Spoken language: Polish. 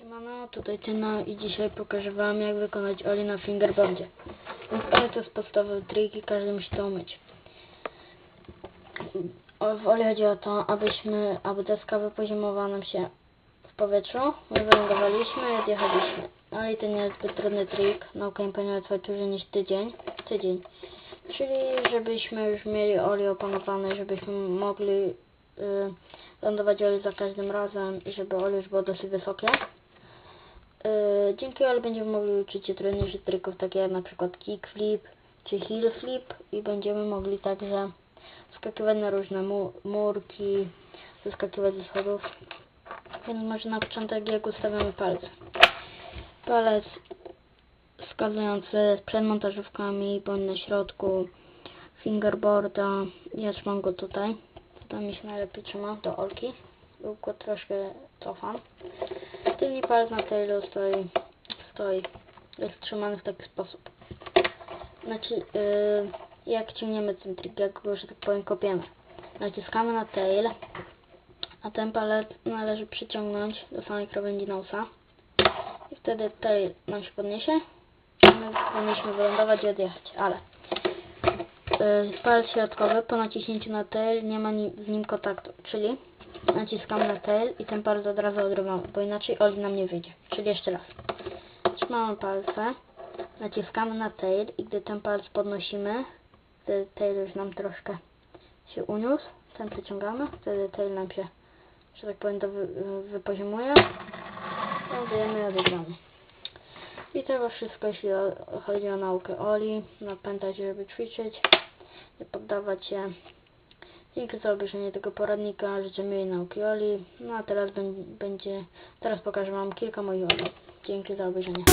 Siemano, tutaj Tyna i dzisiaj pokażę wam jak wykonać oli na fingerboardzie. Więc ale to jest podstawowy trik i każdy musi to umieć. W oli chodzi o to, abyśmy, aby deska wypoziomowała nam się w powietrzu. My wylądowaliśmy i odjechaliśmy. No i to nie jest zbyt trudny trik. Nauka nie powinna trwać dłużej niż tydzień. Tydzień. Czyli żebyśmy już mieli oli opanowane, żebyśmy mogli y, lądować oli za każdym razem i żeby oli już było dosyć wysokie. Yy, dzięki oli będziemy mogli uczyć się trudniejszych trików, takie jak na przykład kickflip czy heel flip i będziemy mogli także skakiwać na różne mu murki, wyskakiwać ze schodów. Więc może na początek jak ustawiamy palce. Palec wskazujący przed montażówkami bądź na środku fingerboarda. Ja trzymam go tutaj. Tutaj mi się najlepiej trzyma, do olki. Go troszkę cofam. Tylny palec na tailu stoi, stoi, jest trzymany w taki sposób. Znaczy, yy, jak ciągniemy ten trik, jak go, że tak powiem, kopiemy. Naciskamy na tail, a ten palec należy przyciągnąć do samej krawędzi nosa. I wtedy tail nam się podniesie. My powinniśmy wylądować i odjechać, ale yy, palec środkowy po naciśnięciu na tail nie ma ni z nim kontaktu, czyli naciskamy na tail i ten palec od razu odrywamy, bo inaczej oli nam nie wyjdzie. Czyli jeszcze raz. Trzymamy palce, naciskamy na tail i gdy ten palec podnosimy, wtedy tail już nam troszkę się uniósł, ten przeciągamy, wtedy tail nam się, że tak powiem, to wy, wypoziomuje. Lądujemy i odjeżdżamy. I to wszystko, jeśli chodzi o naukę Oli. Pamiętajcie, żeby ćwiczyć, nie poddawać się. Dzięki za obejrzenie tego poradnika. Życzę miłej nauki Oli. No a teraz bę- będzie, teraz pokażę Wam kilka moich Oli. Dzięki za obejrzenie.